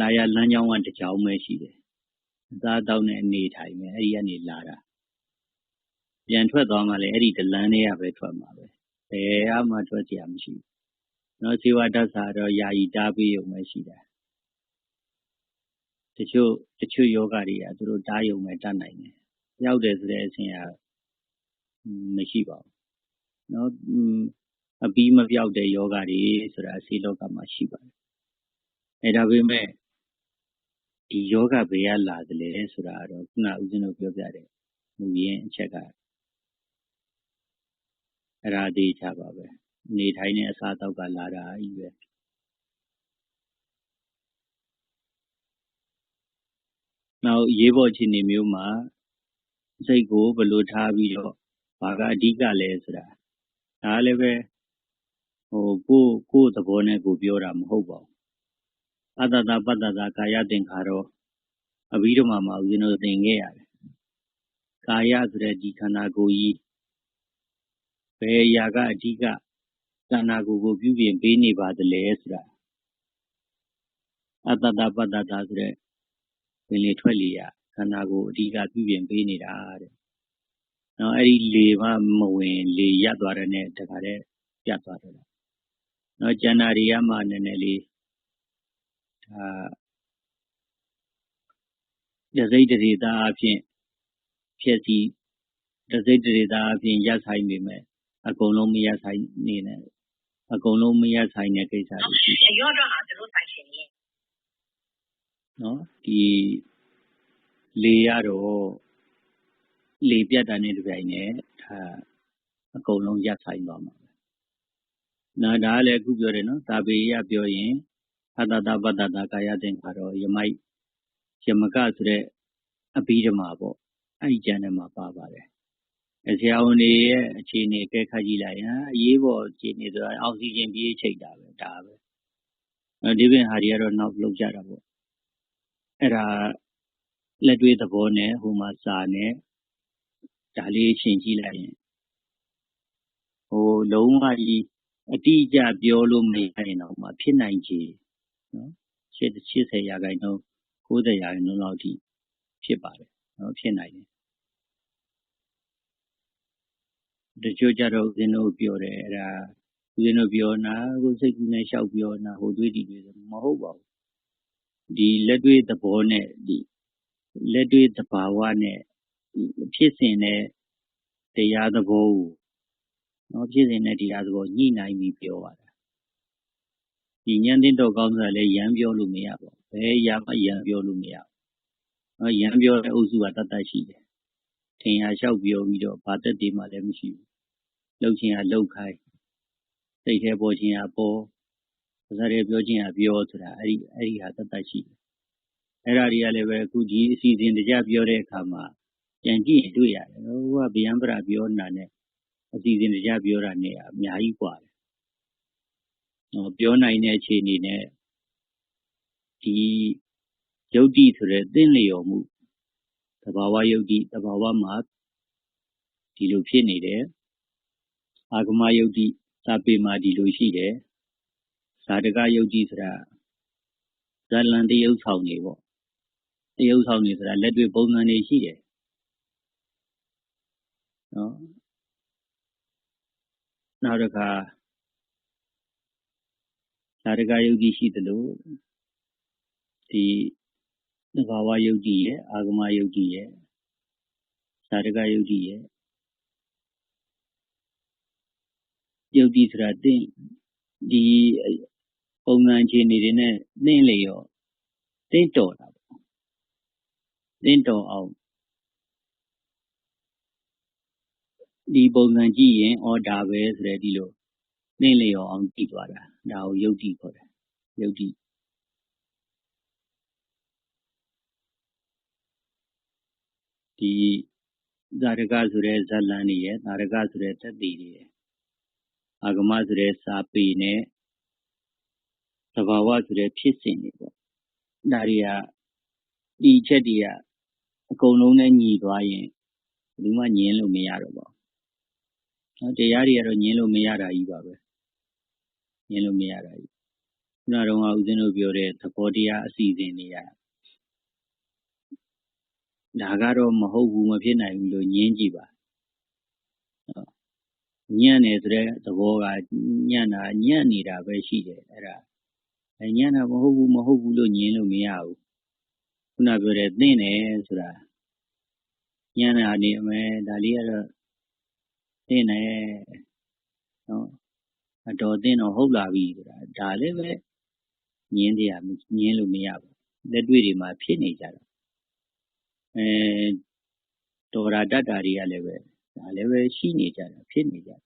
လာရလမ်းကြောင်းကတကြောင်းပဲရှိတယ်အသားတောက်တဲ့အနေထိုင်ပဲအဲ့ဒီကနေလာတာပြန်ထွက်သွားမှလည်းအဲ့ဒီတလန်းလေးကပဲထွက်မှာပဲဘယ်အမှထွက်ကြရမရှိဘူးနော်ဇေဝတ္တစာတော့ယာယီတားပေးုံပဲရှိတာတချို့တချို့ယောဂတွေကသူတို့တားယုံပဲတတ်နိုင်တယ်ရောက်တယ်ဆိုတဲ့အဆင့်ကမရှိပါဘူးနော်အပြီးမပြောက်တဲ့ယောဂတွေဆိုတာအစီလောကမှာရှိပါတယ်အဲဒါပေမဲ့ ဒီယောဂဘယ်ကလာသလဲဆိုတာတော့ ခုန ဦးဇင်းတို့ ပြောပြတဲ့ မူရင်းအချက်က အဲ့ဒါသေးချပါပဲ နေထိုင်တဲ့ အစားအသောက်က လာတာကြီးပဲ နောက်ရေးပေါ် အခြေအနေမျိုးမှာ စိတ်ကို ဘယ်လိုထားပြီးတော့ ဘာက အဓိကလဲဆိုတာ ဒါလည်းပဲဟိုကိုကိုသဘောနဲ့ကိုပြောတာ မဟုတ်ပါဘူး အတ္တတပတ္တတာကာယသင်္ခါရောအဘိဓမ္မာမှာဦးဇင်းတို့သင်ခဲ့ရတယ်ကာယဆိုတဲ့ဒီခန္ဓာကိုယ်ကြီးဘယ်အရာကအဓိကခန္ဓာကိုယ်ကိုပြုပြင်ပေးနေပါသလဲဆိုတာအတ္တတပတ္တတာဆိုတဲ့ဝင်လေထွက်လေရခန္ဓာကိုယ်အဓိကပြုပြင်ပေးနေတာတဲ့။နော်အဲ့ဒီလေမှမဝင်လေရပ်သွားတဲ့နဲ့တခါတည်းပြတ်သွားတယ်။နော်ကျန်တာတွေကမှနည်းနည်းလေး ဒါဒစိတ်တရေသားအဖြစ်ဖြစ်စီဒစိတ်တရေသားအဖြစ်ရပ်ဆိုင်နေမယ်အကုန်လုံးမရပ်ဆိုင်နေနဲ့အကုန်လုံးမရပ်ဆိုင်တဲ့ကိစ္စတွေရှိတယ်။ရောတော့ဟာသူတို့ဆိုင်ရှင်ကြီးနော်ဒီလေရတော့လေပြတ်တာနဲ့တပြိုင်နက်ဒါအကုန်လုံးရပ်ဆိုင်သွားမှာပဲ။နာဒါလည်းအခုပြောတယ်နော်။သာပေရပြောရင် အတ္တတပတ္တတာကာယသင်္ခါရောယမိုက်ယမကဆိုတဲ့အဘိဓမ္မာပေါ့။အဲ့ဒီကျမ်းထဲမှာပါပါတယ်။ဆရာဝန်တွေရဲ့အခြေအနေအကဲခတ်ကြည့်လိုက်ရင်အရေးပေါ်အခြေအနေဆိုတာအောက်ဆီဂျင်ပြေးချိတ်တာပဲဒါပဲ။ဒီပြင်ဟာတွေကတော့နောက်လုပ်ကြတာပေါ့။အဲ့ဒါလက်တွေ့သဘောနဲ့ဟိုမှာစာနဲ့ဒါလေးရှင်းကြည့်လိုက်ရင်ဟိုလုံးဝကြီးအတိအကျပြောလို့မရရင်တော့မှဖြစ်နိုင်ခြေ နော်80ရာခိုင်နှုန်း90ရာခိုင်နှုန်းလောက်ထိဖြစ်ပါတယ်နော်ဖြစ်နိုင်တယ်တချို့ကြတော့ဦးဇင်းတို့ပြောတယ်အဲ့ဒါဦးဇင်းတို့ပြောနာကိုစိတ်ကူးနဲ့လျှောက်ပြောနာဟိုတွေးဒီတွေမဟုတ်ပါဘူးဒီလက်တွေ့သဘောနဲ့ဒီလက်တွေ့သဘာဝနဲ့ဖြစ်စဉ်နဲ့တရားသဘောကိုနော်ဖြစ်စဉ်နဲ့တရားသဘောညှိနှိုင်းပြီးပြောရတာ ဒီညံတင်းတော်ကောင်းဆိုတာလည်းရံပြောလို့မရပါဘူးဘယ်ရမရံပြောလို့မရဘူးနော်ရံပြောတဲ့အုပ်စုကတတ်တတ်ရှိတယ်ထင်ရလျှောက်ပြောပြီးတော့ဘာတက်တည်မှလည်းမရှိဘူးလှုပ်ခြင်းကလှုပ်ခိုင်းစိတ်ထဲပေါ်ခြင်းကပေါ်စကားတွေပြောခြင်းကပြောဆိုတာအဲ့ဒီအဲ့ဒီဟာတတ်တတ်ရှိတယ်အဲ့ဒါတွေကလည်းပဲအခုဒီအစီအစဉ်တကြပြောတဲ့အခါမှာပြန်ကြည့်ရင်တွေ့ရတယ်ဟိုကဗျံပရာပြောနေတာနဲ့အစီအစဉ်တကြပြောတာနဲ့အများကြီးကွာတယ် ပြောနိုင်တဲ့အခြေအနေနဲ့ဒီယုတ်တိဆိုတဲ့သင်လျော်မှုသဘာဝယုတ်တိသဘာဝမှာဒီလိုဖြစ်နေတယ်အာဂမယုတ်တိစာပေမှာဒီလိုရှိတယ်ဇာတကယုတ်တိဆိုတာဇလန်တယုတ်ဆောင်နေပေါ့တရုပ်ဆောင်နေဆိုတာလက်တွေ့ပုံစံတွေရှိတယ်နော်နောက်တစ်ခါ ဇာတကယုတ်ကြီးရှိသလိုဒီသဘာဝယုတ်ကြီးရဲ့အာဂမယုတ်ကြီးရဲ့ဇာတကယုတ်ကြီးရဲ့ယုတ်ကြီးဆိုတာတင်းဒီပုံစံခြေနေတွေနဲ့နှင်းလေရောတင်းတော်တာသင့်တော်အောင်ဒီပုံစံကြည့်ရင်အော်ဒါပဲဆိုတဲ့ဒီလို နှင်းလျော်အောင်ကြည့်သွားတာဒါကိုယုတ်တိခေါ်တယ်ယုတ်တိဒီဇာတကဆိုတဲ့ဇလန်တွေရဲ့ဇာတကဆိုတဲ့တက်တီတွေရဲ့အာဂမဆိုတဲ့စာပေနဲ့သဘာဝဆိုတဲ့ဖြစ်စဉ်တွေပေါ့ဒါတွေကဒီချက်တွေကအကုန်လုံးနဲ့ညီသွားရင်ဘယ်သူမှညင်းလို့မရတော့ပါဘူး။ နော်တရားတွေကတော့ညင်းလို့မရတာကြီးပါပဲ။ညင်းလို့မရတာကြီးခုနတုန်းကဦးဇင်းတို့ပြောတဲ့သဘောတရားအစီအစဉ်တွေကဒါကတော့မဟုတ်ဘူးမဖြစ်နိုင်ဘူးလို့ညင်းကြည့်ပါညံ့တယ်ဆိုတဲ့သဘောကညံ့တာညံ့နေတာပဲရှိတယ်အဲ့ဒါအဲညံ့တာမဟုတ်ဘူးမဟုတ်ဘူးလို့ညင်းလို့မရဘူးခုနပြောတဲ့သင့်တယ်ဆိုတာညံ့တာနေအမယ်ဒါလေးကတော့ သင့်တယ်နော်အတော်သင့်တော့ဟုတ်လာပြီဆိုတာဒါလည်းပဲညင်းတရားညင်းလို့မရဘူးလက်တွေ့တွေမှာဖြစ်နေကြတာအဲဒေါ်ရာတတ်တာတွေကလည်းပဲဒါလည်းပဲရှိနေကြတာဖြစ်နေကြတာ